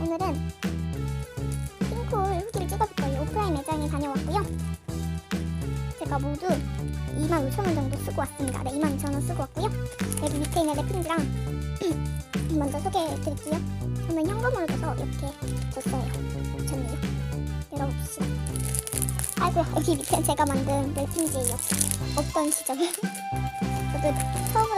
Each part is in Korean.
오늘은 핑콜 후기를 찍어볼 거예요. 오프라인 매장에 다녀왔고요. 제가 모두 25,000원 정도 쓰고 왔습니다. 네, 25,000원 쓰고 왔고요. 여기 밑에 있는 랩핑이랑 먼저 소개해드릴게요. 저는 현금으로 줘서 이렇게 줬어요. 좋네요. 열어봅시다. 아이고 여기 밑에 제가 만든 랩핑지예요. 없던 시절. 저도 처음으로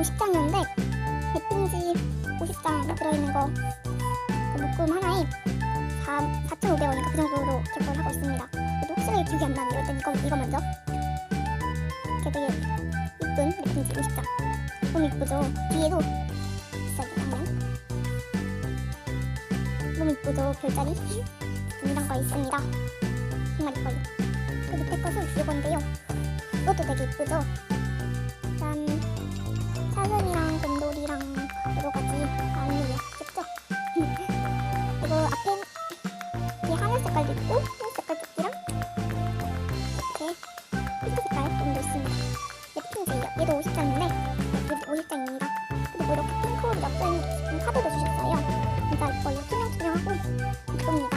50장이었는데 랩핑지 50장 들어있는 거 그 묶음 하나에 4, 4,500원인가 그 정도로 결정을 하고 있습니다. 그래도 확실하게 기억이 안 나네요. 일단 이거, 이거 먼저. 이렇게 되게 이쁜 랩핑지 50장. 너무 이쁘죠? 뒤에도 비싸게 하면 너무 이쁘죠? 별자리 이런 거 있습니다. 정말 이뻐요. 그 밑에 것은 이건데요. 이것도 되게 이쁘죠? 얘도 50장인데 얘도 50장입니다. 그리고 이렇게 핑크로 엮여있는 카드도 주셨어요. 진짜 이뻐요. 투명투명하고 이쁩니다.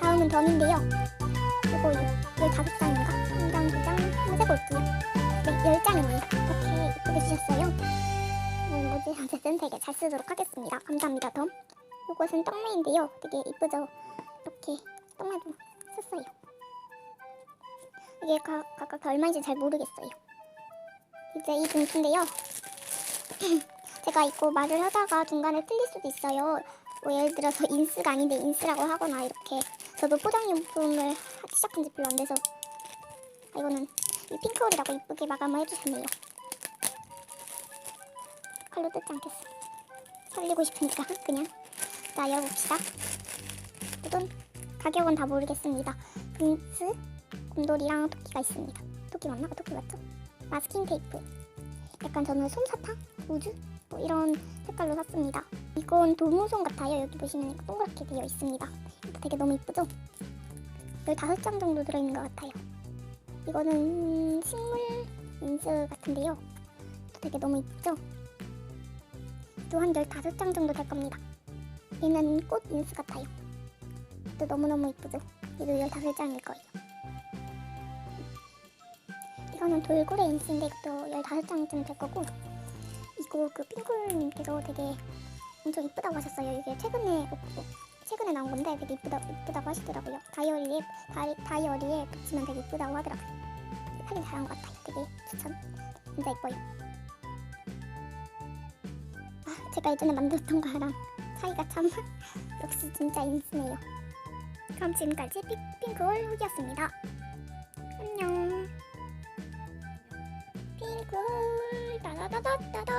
다음은 덤인데요. 이거 15장인가? 한 장, 두 장, 한번 세볼게요. 네, 10장입니다. 이렇게 이쁘게 주셨어요. 음, 뭐지? 어쨌든 되게 잘 쓰도록 하겠습니다. 감사합니다, 덤. 이것은 떡메인데요. 되게 이쁘죠? 이렇게 떡메도 썼어요. 이게 가, 각각 다 얼마인지 잘 모르겠어요. 이제 이 봉투인데요. 제가 이거 말을 하다가 중간에 틀릴 수도 있어요. 뭐 예를 들어서 인스가 아닌데 인스라고 하거나 이렇게 저도 포장용품을 하기 시작한 지 별로 안 돼서 아, 이거는 이 핑크홀이라고 이쁘게 마감을 해주셨네요. 칼로 뜯지 않겠어. 살리고 싶으니까 그냥 자 열어봅시다. 이건 가격은 다 모르겠습니다. 인스, 곰돌이랑 토끼가 있습니다. 토끼 맞나? 그 토끼 맞죠? 마스킹 테이프. 약간 저는 솜사탕, 우주 뭐 이런 색깔로 샀습니다. 이건 도무송 같아요. 여기 보시면 동그랗게 되어 있습니다. 되게 너무 이쁘죠? 15장 정도 들어있는 것 같아요. 이거는 식물 인스 같은데요. 또 되게 너무 이쁘죠? 또 한 15장 정도 될 겁니다. 얘는 꽃 인스 같아요. 또 너무너무 이쁘죠? 얘도 15장일 거예요. 이거는 돌고래 인스인데 이것도 15장쯤 될 거고 이거 그 핑클님께서 되게 엄청 이쁘다고 하셨어요. 이게 최근에 최근에 나온 건데 되게 이쁘다 이쁘다고 하시더라고요. 다이어리에 다이, 다이어리에 붙이면 되게 이쁘다고 하더라고요. 하긴 잘한 것 같아요. 되게 추천. 진짜 이뻐요. 아, 제가 예전에 만들었던 거랑 차이가 참 역시 진짜 인스네요. 그럼 지금까지 피, 핑크홀 후기였습니다. 안녕. 핑크홀 따다다다다다